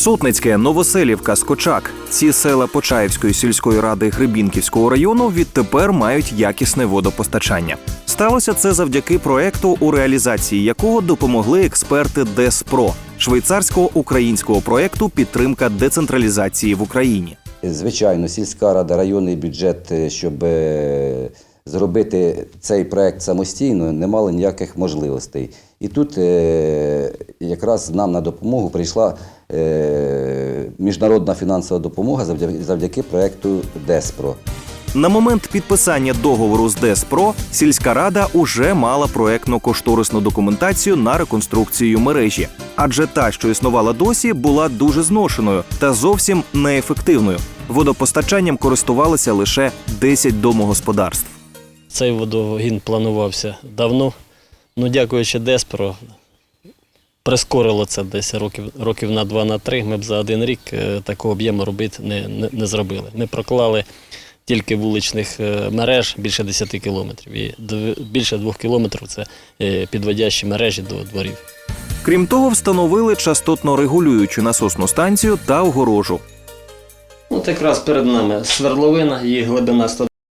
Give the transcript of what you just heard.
Сотницьке, Новоселівка, Скочак. Ці села Почаївської сільської ради Гребінківського району відтепер мають якісне водопостачання. Сталося це завдяки проекту, у реалізації якого допомогли експерти ДЕСПРО швейцарського українського проекту підтримка децентралізації в Україні. Звичайно, сільська рада, районний бюджет, е, щоб е, зробити цей проект самостійно, не мали ніяких можливостей. І тут е, якраз нам на допомогу прийшла міжнародна фінансова допомога завдяки, завдяки проекту ДЕСПРО. На момент підписання договору з ДЕСПРО сільська рада уже мала проектно-кошторисну документацію на реконструкцію мережі, адже та, що існувала досі, була дуже зношеною та зовсім неефективною. Водопостачанням користувалися лише 10 домогосподарств. Цей водогін планувався давно. Ну, дякуючи Деспро, прискорило це десь років, років на два на три. Ми б за один рік е, такого об'єму робити не, не, не зробили. Ми проклали тільки вуличних е, мереж більше 10 кілометрів. І більше двох кілометрів це е, підводящі мережі до дворів. Крім того, встановили частотно регулюючу насосну станцію та огорожу. От якраз перед нами свердловина, її глибина 100